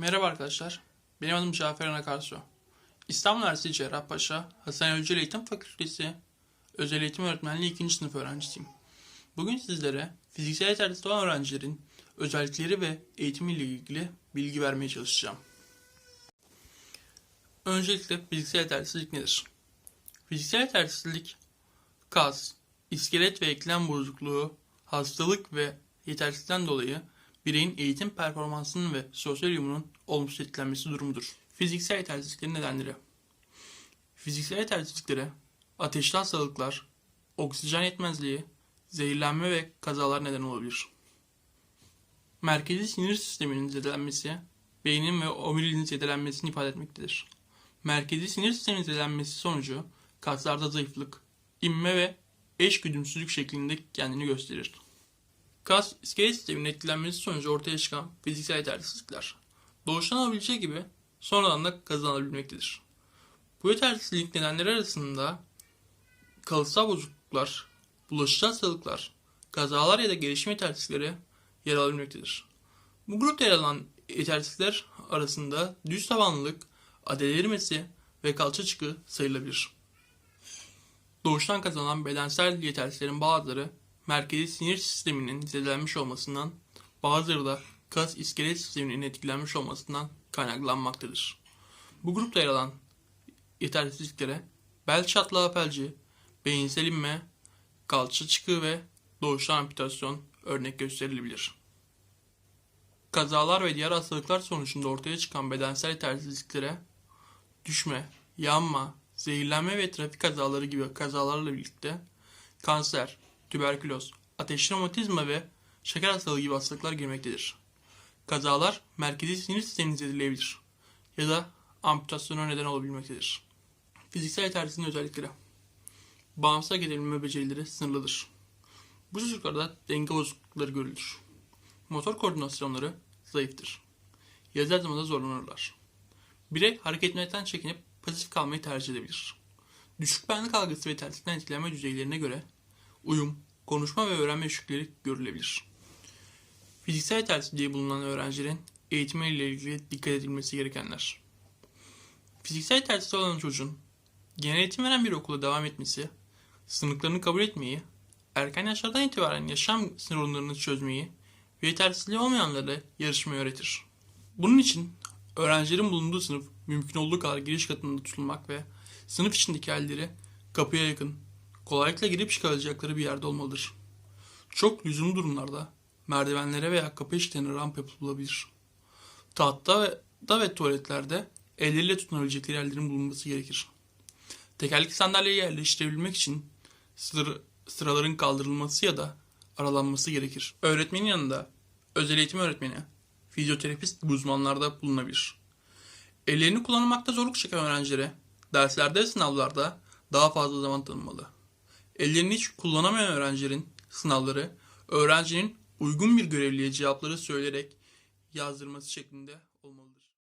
Merhaba arkadaşlar. Benim adım Cafer Anakarsu. İstanbul Üniversitesi Cerrahpaşa Hasan Özel Eğitim Fakültesi Özel Eğitim Öğretmenliği 2. sınıf öğrencisiyim. Bugün sizlere fiziksel yetersizlik olan öğrencilerin özellikleri ve eğitimiyle ilgili bilgi vermeye çalışacağım. Öncelikle fiziksel yetersizlik nedir? Fiziksel yetersizlik kas, iskelet ve eklem bozukluğu, hastalık ve yetersizlikten dolayı bireyin eğitim performansının ve sosyal uyumunun olumsuz etkilenmesi durumudur. Fiziksel yetersizliklerin nedenleri Fiziksel yetersizliklere ateşli hastalıklar, oksijen yetmezliği, zehirlenme ve kazalar neden olabilir. Merkezi sinir sisteminin zedelenmesi, beynin ve omuriliğin zedelenmesini ifade etmektedir. Merkezi sinir sisteminin zedelenmesi sonucu kaslarda zayıflık, inme ve eşgüdümsüzlük şeklinde kendini gösterir. Kas, iskelet sisteminin etkilenmesi sonucu ortaya çıkan fiziksel yetersizlikler. Doğuştan olabileceği gibi sonradan da kazanabilmektedir. Bu yetersizlik nedenleri arasında kalıtsal bozukluklar, bulaşıcı hastalıklar, kazalar ya da gelişim yetersizlikleri yer alabilmektedir. Bu grupta yer alan yetersizlikler arasında düz tabanlılık, adel erimesi ve kalça çıkı sayılabilir. Doğuştan kazanan bedensel yetersizlerin bazıları merkezi sinir sisteminin zedelenmiş olmasından, bazıları da kas iskelet sisteminin etkilenmiş olmasından kaynaklanmaktadır. Bu grupta yer alan yetersizliklere bel çatlağı felci, beyinsel inme, kalça çıkığı ve doğuştan amputasyon örnek gösterilebilir. Kazalar ve diğer hastalıklar sonucunda ortaya çıkan bedensel yetersizliklere düşme, yanma, zehirlenme ve trafik kazaları gibi kazalarla birlikte kanser, tüberküloz, ateşli romatizma ve şeker hastalığı gibi hastalıklar girmektedir. Kazalar merkezi sinir sistemini zedeleyebilir ya da amputasyona neden olabilmektedir. Fiziksel yetersizliğin özellikleri Bağımsız hareket edebilme becerileri sınırlıdır. Bu çocuklarda denge bozuklukları görülür. Motor koordinasyonları zayıftır. Yazı yazmada zorlanırlar. Birey hareket etmekten çekinip pasif kalmayı tercih edebilir. Düşük benlik algısı ve yetersizlikten etkilenme düzeylerine göre uyum, konuşma ve öğrenme düşüklükleri görülebilir. Fiziksel yetersizliği bulunan öğrencilerin eğitimiyle ilgili dikkat edilmesi gerekenler. Fiziksel yetersizliği olan çocuğun genel eğitim veren bir okula devam etmesi, sınıflarını kabul etmeyi, erken yaşlardan itibaren yaşam sorunlarını çözmeyi ve yetersizliği olmayanlara yarışmayı öğretir. Bunun için öğrencilerin bulunduğu sınıf mümkün olduğu kadar giriş katında tutulmak ve sınıf içindeki halleri kapıya yakın, kolaylıkla girip çıkabilecekleri bir yerde olmalıdır. Çok lüzumlu durumlarda merdivenlere veya kapı eşiklerine ramp yapılabilir. Tahtta da ve tuvaletlerde elleriyle tutunabilecekleri yerlerin bulunması gerekir. Tekerlekli sandalyeyi yerleştirebilmek için sır, sıraların kaldırılması ya da aralanması gerekir. Öğretmenin yanında özel eğitim öğretmeni, fizyoterapist gibi uzmanlarda bulunabilir. Ellerini kullanmakta zorluk çeken öğrencilere derslerde ve sınavlarda daha fazla zaman tanınmalı. Ellerini hiç kullanamayan öğrencilerin sınavları öğrencinin uygun bir görevliye cevapları söyleyerek yazdırması şeklinde.